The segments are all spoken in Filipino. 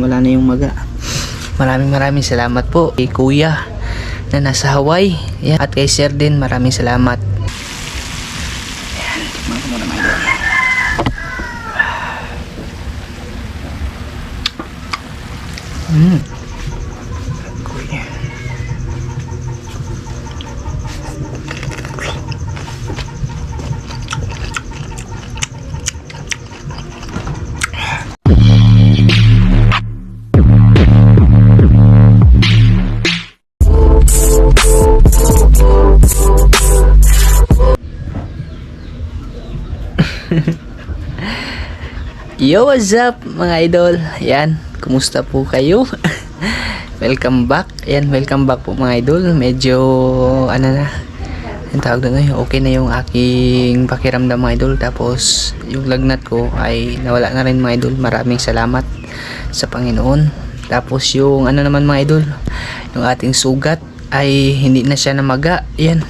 Wala na yung maga. Maraming maraming salamat po kay Kuya na nasa Hawaii. Yan. At kay Sir din, maraming salamat. Yo, what's up mga idol? Yan, kumusta po kayo? welcome back. Yan, welcome back po mga idol. Medyo, ano na, yung tawag doon, okay na yung aking pakiramdam mga idol. Tapos, yung lagnat ko ay nawala na rin mga idol. Maraming salamat sa Panginoon. Tapos, yung ano naman mga idol, yung ating sugat ay hindi na siya namaga. Yan,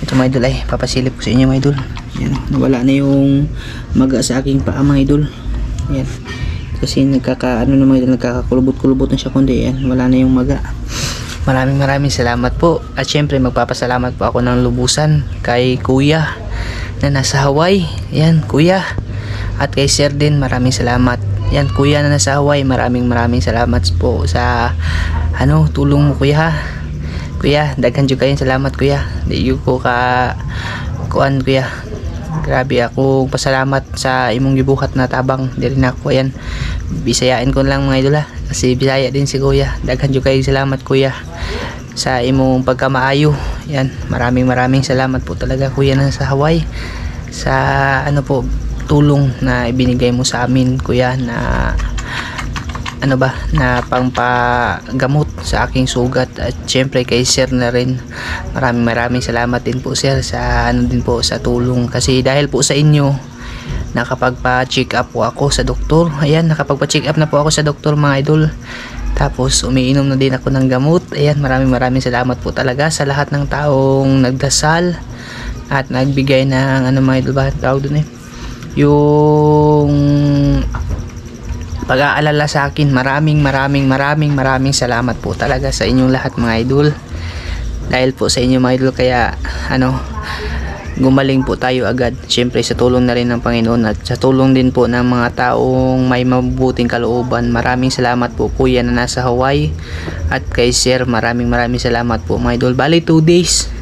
ito mga idol ay papasilip ko sa inyo mga idol. Yan, nawala na yung maga sa aking paa mga idol. Yan. Kasi nagkaka ano na mga idol, nagkakakulubot-kulubot na siya kundi yan, wala na yung maga. Maraming maraming salamat po. At syempre magpapasalamat po ako ng lubusan kay Kuya na nasa Hawaii. Yan, Kuya. At kay Sir din, maraming salamat. Yan, Kuya na nasa Hawaii, maraming maraming salamat po sa ano, tulong mo Kuya ha. Kuya, daghan jud kayo salamat kuya. Di ko ka kuan kuya. Grabe ako pasalamat sa imong gibuhat na tabang diri na ako ayan. Bisayain ko lang mga idol ha. Kasi Bisaya din si kuya. Daghan jud kayo salamat kuya sa imong pagkamaayo. Yan, maraming maraming salamat po talaga kuya na sa Hawaii. Sa ano po tulong na ibinigay mo sa amin kuya na ano ba na pangpagamot sa aking sugat. At syempre kay sir na rin. Maraming maraming salamat din po sir sa ano din po sa tulong. Kasi dahil po sa inyo nakapagpa-check up po ako sa doktor. Ayan nakapagpa-check up na po ako sa doktor mga idol. Tapos umiinom na din ako ng gamot. Ayan maraming maraming salamat po talaga sa lahat ng taong nagdasal at nagbigay ng ano mga idol ba tawag dun eh. Yung pag-aalala sa akin. Maraming maraming maraming maraming salamat po talaga sa inyong lahat mga idol. Dahil po sa inyo mga idol kaya ano gumaling po tayo agad. Siyempre sa tulong na rin ng Panginoon at sa tulong din po ng mga taong may mabubuting kalooban. Maraming salamat po kuya na nasa Hawaii at kay sir maraming maraming salamat po mga idol. Bali 2 days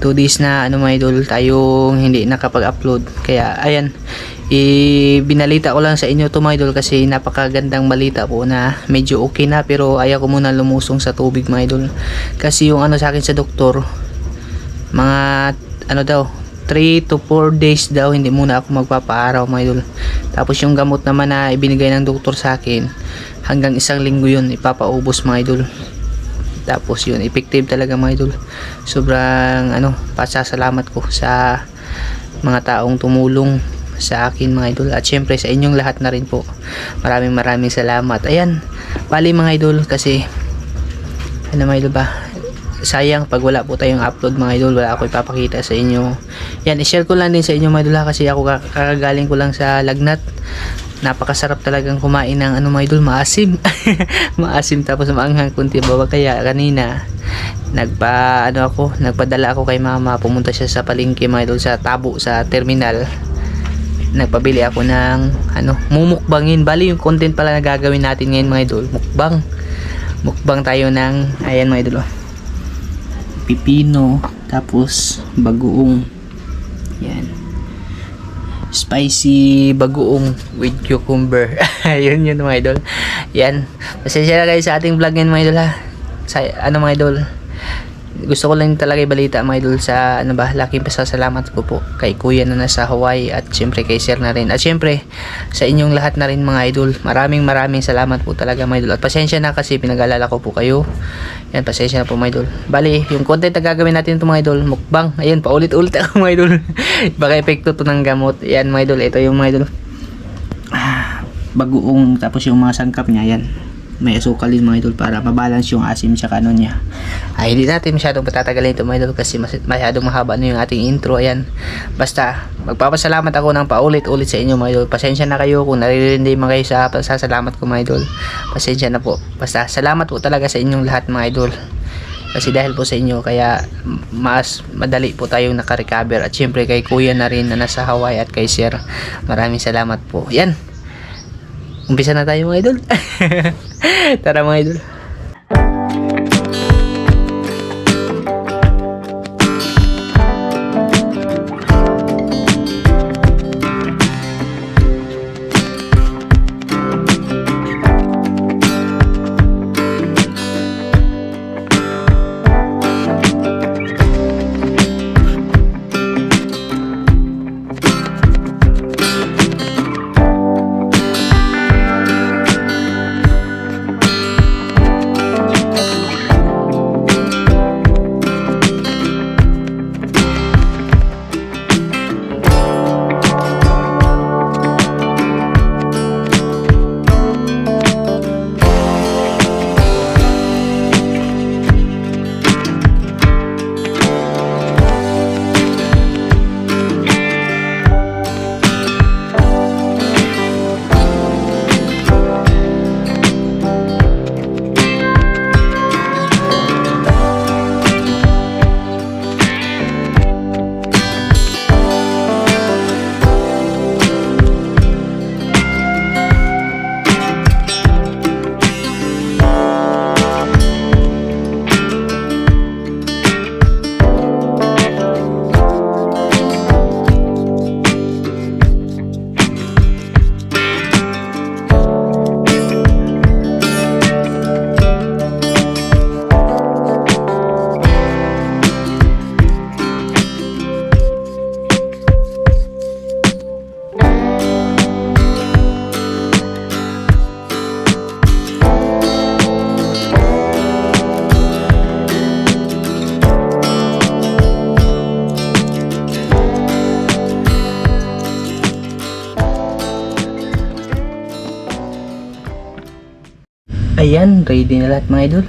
2 days na ano mga idol tayong hindi nakapag-upload. Kaya ayan ibinalita ko lang sa inyo to mga idol kasi napakagandang balita po na medyo okay na pero ayaw ko muna lumusong sa tubig mga idol. Kasi yung ano sa akin sa doktor mga ano daw 3 to 4 days daw hindi muna ako magpapaaraw mga idol. Tapos yung gamot naman na ibinigay ng doktor sa akin hanggang isang linggo yun ipapaubos mga idol tapos yun effective talaga mga idol. Sobrang ano pasasalamat ko sa mga taong tumulong sa akin mga idol. At syempre sa inyong lahat na rin po. Maraming maraming salamat. Ayan bali mga idol kasi ano mga idol ba? Sayang pag wala po tayong upload mga idol. Wala ako ipapakita sa inyo. Yan i-share ko lang din sa inyo mga idol ha, kasi ako kak- kakagaling ko lang sa lagnat napakasarap talagang kumain ng ano mga idol maasim. Maasim tapos maanghang kunti bawa. Kaya kanina nagpa ano ako nagpadala ako kay mama. Pumunta siya sa palengke mga idol sa tabo sa terminal. Nagpabili ako ng ano mumukbangin. Bali yung content pala na gagawin natin ngayon mga idol mukbang. Mukbang tayo ng ayan mga idol oh. pipino tapos bagoong. Yan spicy bagoong with cucumber. Ayun yun mga idol. Yan. Pasensya na kayo sa ating vlog ngayon mga idol ha? Sa, ano mga idol gusto ko lang talaga ibalita mga idol sa ano ba laking pasasalamat ko po kay kuya na nasa Hawaii at syempre kay sir na rin. At syempre sa inyong lahat na rin mga idol maraming maraming salamat po talaga mga idol. At pasensya na kasi pinag-alala ko po kayo. Yan pasensya na po mga idol. Bali yung content na gagawin natin ito mga idol mukbang. Ayun paulit-ulit ako mga idol. Baka epekto to ng gamot. Yan mga idol ito yung mga idol. Ah, bagoong tapos yung mga sangkap niya yan may asukal din mga idol para mabalance yung asim sa ano niya. Ay, hindi natin masyadong patatagalin ito mga idol kasi mas, masyadong mahaba na yung ating intro. Ayan. Basta, magpapasalamat ako ng paulit-ulit sa inyo mga idol. Pasensya na kayo kung naririndi man kayo sa pasasalamat ko mga idol. Pasensya na po. Basta, salamat po talaga sa inyong lahat mga idol. Kasi dahil po sa inyo, kaya mas madali po tayong nakarecover. At syempre kay kuya na rin na nasa Hawaii at kay sir. Maraming salamat po. Yan. Umpisa na tayo mga idol. Tara mga idol. Ayan, ready na lahat mga idol.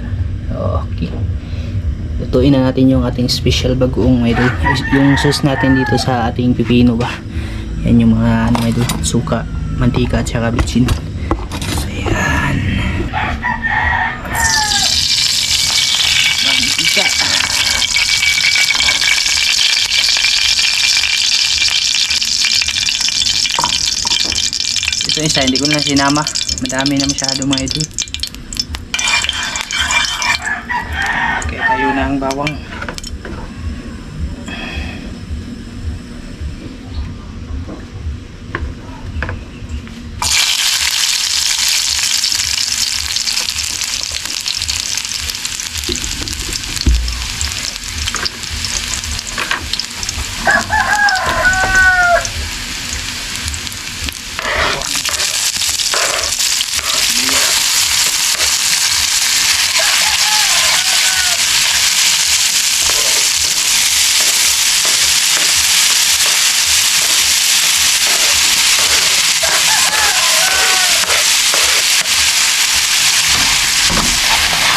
Okay. Lutuin na natin yung ating special bagoong mga idol. Yung sauce natin dito sa ating pipino ba. Yan yung mga ano mga idol, suka, mantika at saka bitsin. So, ayan. Mantika. Ito isa, hindi ko na sinama. Madami na masyado mga idol. Ang bawang.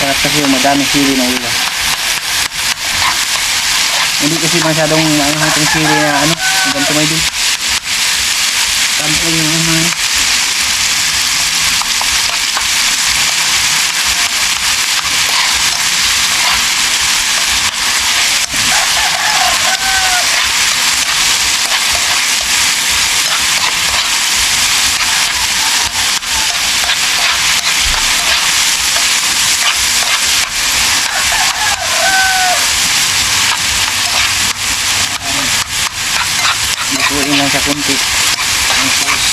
Sarap kasi yung madami sili na iba. Hindi kasi masyadong ano itong sili na ano, ang ganito may din. Tampo yung ano. Lutuin lang sa kunti. Ang sauce.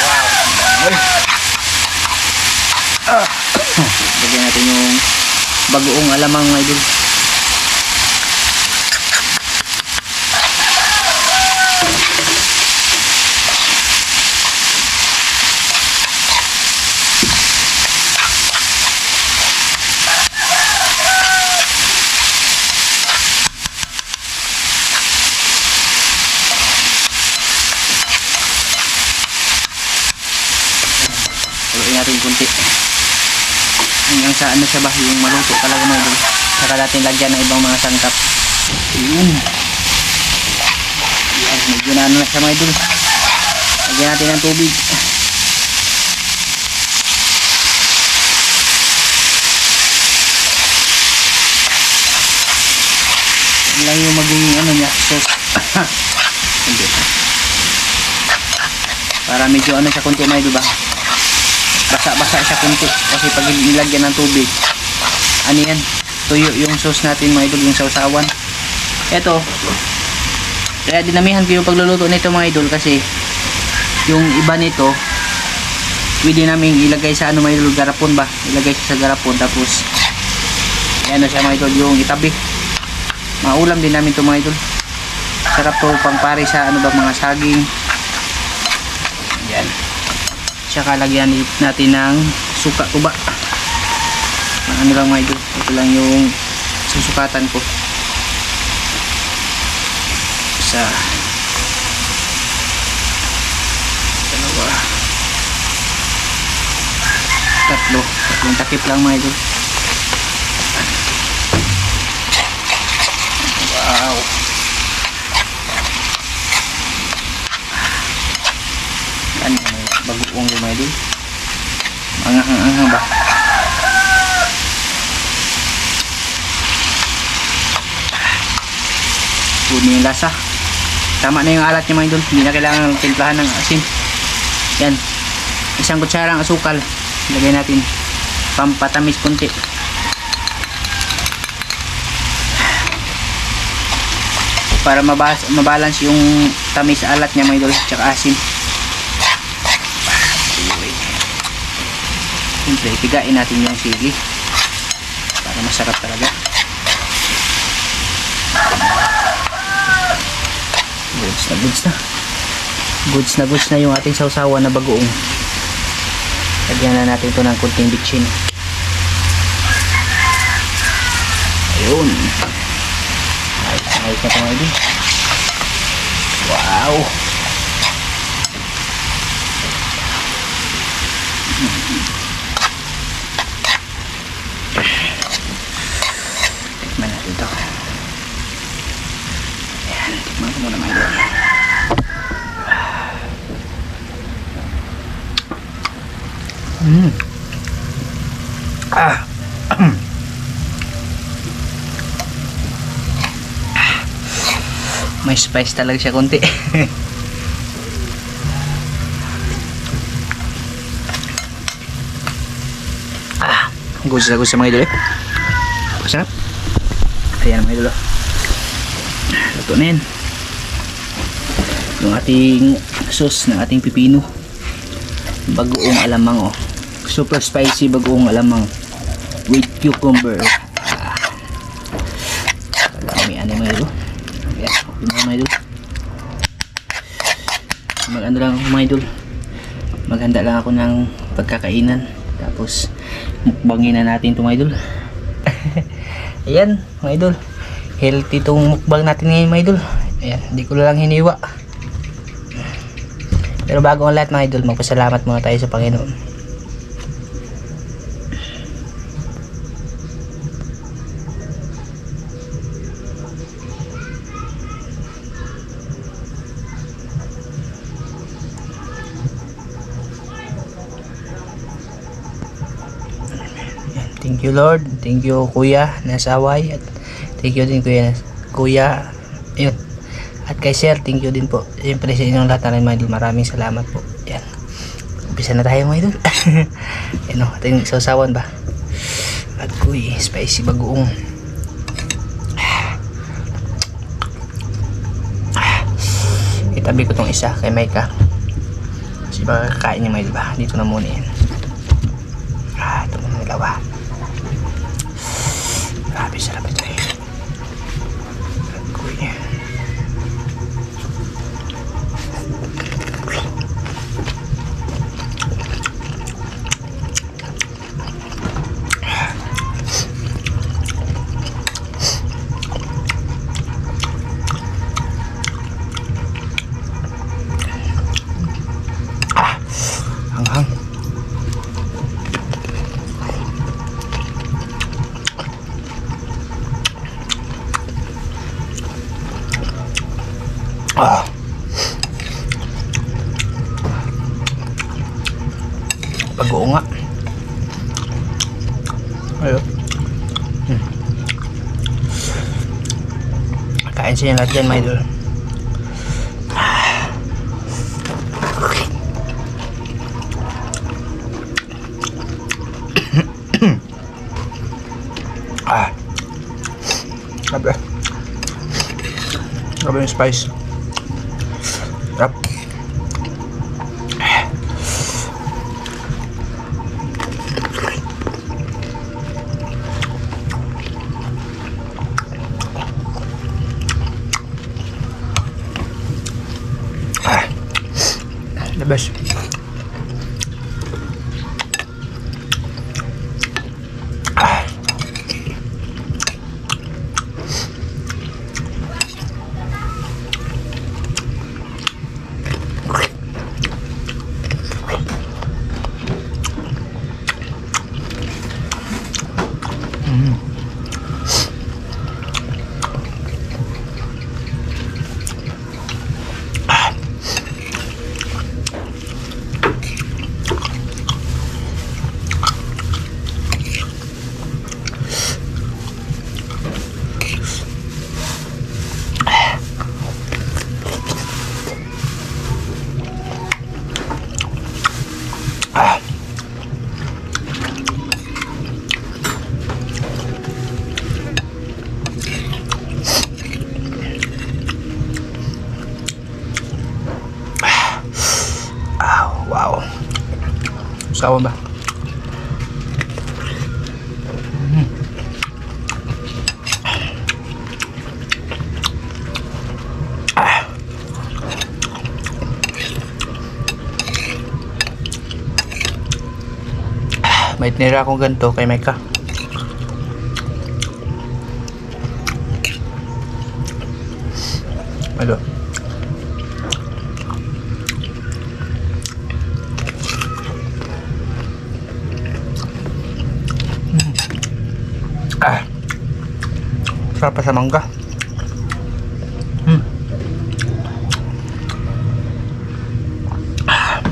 Wow. Uy. Ah. Lagyan natin yung bagoong alamang mga. Ano siya ba, yung maluto talaga idol. Saka natin lagyan ng ibang mga sangkap. Yun. Yan, medyo na ano na siya mga idol. Lagyan natin ng tubig. Yan lang yung magiging ano niya, sauce. Para medyo ano siya kunti mga idol ba? Basa-basa siya kunti. Kasi pag nilagyan ng tubig, ano yan, tuyo yung sauce natin mga idol, yung sausawan. Eto, kaya dinamihan ko yung pagluluto nito mga idol kasi yung iba nito, pwede namin ilagay sa ano mga idol, garapon ba? Ilagay siya sa garapon tapos, ano siya mga idol, yung itabi. Maulam din namin to mga idol. Sarap to pang pare sa ano ba mga saging. Yan. Tsaka lagyan natin ng suka tuba. Ano lang mga idol. Ito lang yung susukatan ko. Isa. Dalawa. Tatlo. Tatlong takip lang mga idol. Wow. Ano bagoong yung mga idol? Anghang-anghang ba? Puno yung lasa. Tama na yung alat niya mga idol. Hindi na kailangan timplahan ng asin. Yan. Isang kutsarang asukal. Lagay natin. Pampatamis kunti. Para mabas mabalance yung tamis alat niya mga idol. Tsaka asin. Siyempre, pigain natin yung sili. Para masarap talaga. Goods na goods na. Goods na goods na yung ating sausawa na bagoong. Lagyan na natin ito ng kunting bitchin. Ayun. Ayos na ayos na mga idol. Wow. Tikman natin ito. Ayan, tikman ko muna mga idol. Mm. Ah. May spice talaga siya konti. ah, gusto na gusto mga idol eh. Masarap. Ayan mga idol. oh. Luto na. Yung ating sauce ng ating pipino. Bagoong alamang oh. Super spicy bagoong alamang. With cucumber. Ah. May ano idol. Ayan, okay na mga idol. Mag ano lang ako mga idol. Maghanda lang ako ng pagkakainan. Tapos mukbangin na natin itong mga idol. Ayan, mga idol. Healthy itong mukbang natin ngayon mga idol. Ayan, hindi ko lang hiniwa. Pero bago ang lahat mga idol, magpasalamat muna tayo sa Panginoon. Thank you Lord. Thank you Kuya Nasaway at thank you din Kuya Kuya kay Sir, thank you din po. Siyempre sa inyong lahat na mga idol, maraming salamat po. Yan. Umpisa na tayo mga idol. Yan o, ating sausawan ba? At kuy, spicy bagoong. Itabi ko tong isa kay Micah. Kasi baka kakain niya mga idol ba? Dito na muna yan. Ah, ito muna dalawa. ăn hơn à. bà guộn á. Ừ. Cãi xin là trên mày được. Spice. Sarap. Ah. The best. Sawa ba? Mm. Ah. Ah, May tinira akong ganito kay Mecca. Ano? Ah. Sarap pa sa mangga. Hmm. Ah.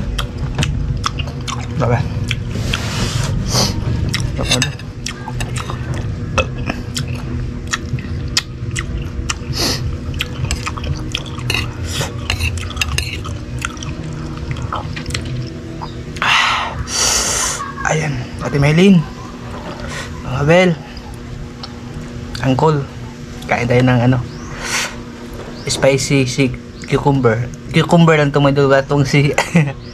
Sarap. Ah. Ayan, Ate Maylin. Mga Bel. Angkol. Kain tayo ng ano. Spicy si cucumber. Cucumber lang itong may dugatong si...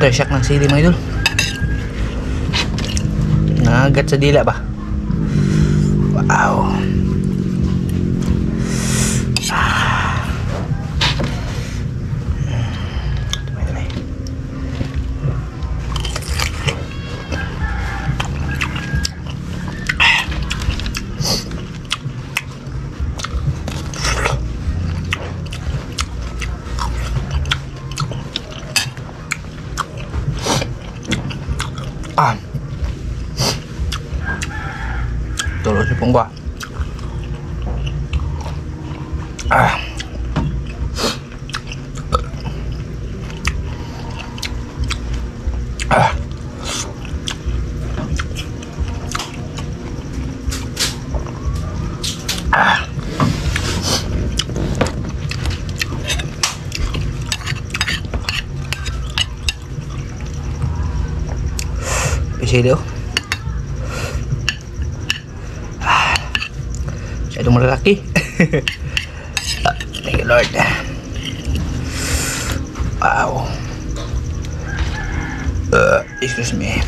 aftershock ng sili mga idol. Nangagat sa dila ba? Sili oh. Ah, Masyadong malalaki. Ah, Thank you Lord. Wow. Uh, excuse me.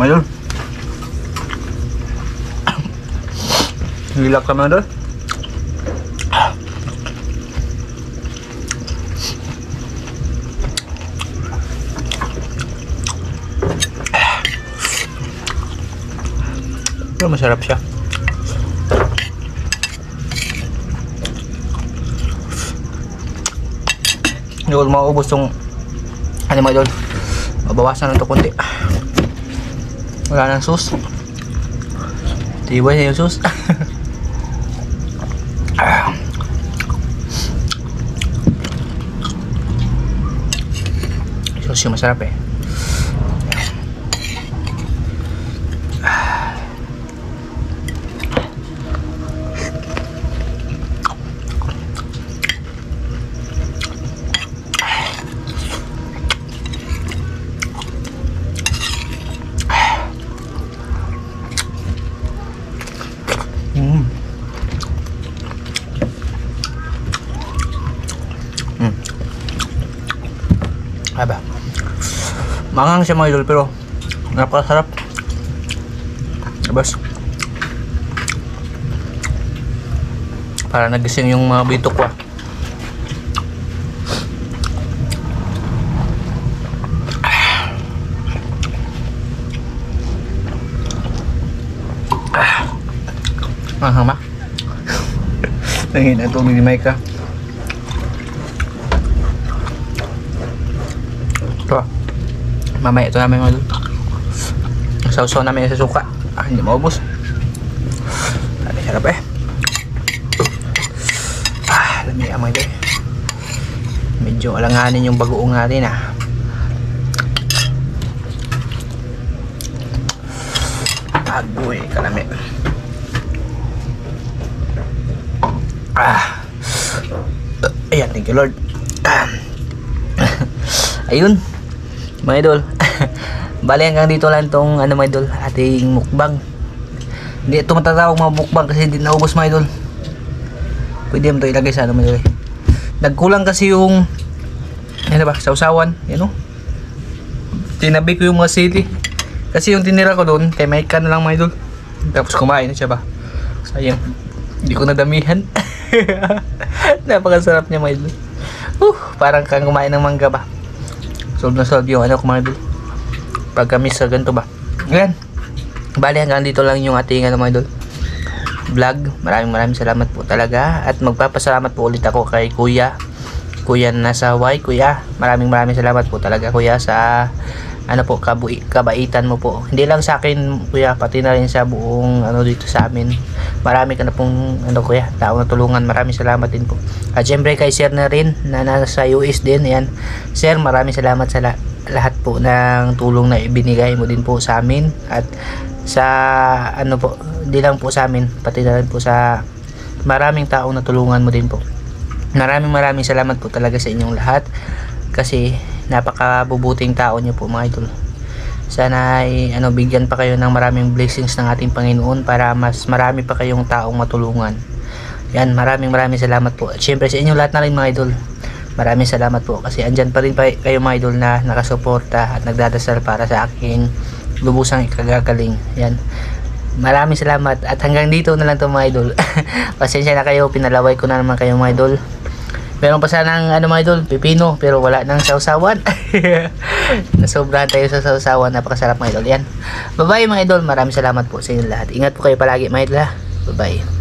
Mo yun. Hilak ka na doon. Pero masarap siya. Hindi ko maubos tong ano mo doon. Mabawasan na ito konti. Wala nang sus. Tibay na yung. Ah. Sus yung masarap eh. Mangang siya mga idol pero napakasarap. Abas. Para nagising yung mga bitok ko ah. Mahang ma. Nangin ang tubig ni Micah. Ito. ah. Mamaya ito namin idol. Sausaw namin sa suka. Ah, hindi maubos. Ano sarap eh. Ah, lamig ang mga. Medyo alanganin yung bagoong natin ah. Agoy, kalamig. Ah. Ayan, thank you Lord. Ayun. Mga idol. Bali hanggang dito lang tong ano mga idol, ating mukbang. Hindi ito matatawag mga mukbang kasi hindi naubos mga idol. Pwede mo ito ilagay sa ano mga idol. eh. Nagkulang kasi yung ano ba, sausawan, you know. Tinabi ko yung mga sili. Kasi yung tinira ko doon, kay Mike na lang mga idol. Tapos kumain na siya ba. Sayang. Hindi ko nadamihan. Napakasarap niya mga idol. Uh, parang kang kumain ng mangga ba. Solve na solve yung ano ko mga idol. Pagka-miss sa ganito ba. Yan. Bali hanggang dito lang yung ating ano mga idol. Vlog. Maraming maraming salamat po talaga. At magpapasalamat po ulit ako kay Kuya. Kuya na nasa Y. Kuya, maraming maraming salamat po talaga Kuya sa ano po kabui, kabaitan mo po. Hindi lang sa akin Kuya, pati na rin sa buong ano dito sa amin. Marami ka na pong ano Kuya, tao na tulungan. Maraming salamat din po. At syempre kay Sir na rin na nasa US din. Yan. Sir, maraming salamat sa la- lahat po ng tulong na ibinigay mo din po sa amin at sa ano po, hindi lang po sa amin, pati na rin po sa maraming tao na tulungan mo din po. Maraming maraming salamat po talaga sa inyong lahat kasi napakabubuting tao niyo po mga idol. Sana ay ano bigyan pa kayo ng maraming blessings ng ating Panginoon para mas marami pa kayong taong matulungan. Yan, maraming maraming salamat po. At syempre sa inyo lahat na rin mga idol. Maraming salamat po kasi andyan pa rin pa kayo mga idol na nakasuporta at nagdadasal para sa aking lubusang ikagagaling. Yan. Maraming salamat at hanggang dito na lang to mga idol. Pasensya na kayo, pinalaway ko na naman kayo mga idol. Meron pa sanang ano mga idol, pipino, pero wala nang sausawan. Nasobrahan tayo sa sausawan, napakasarap mga idol. Yan. Bye-bye mga idol, maraming salamat po sa inyo lahat. Ingat po kayo palagi mga idol. Bye-bye.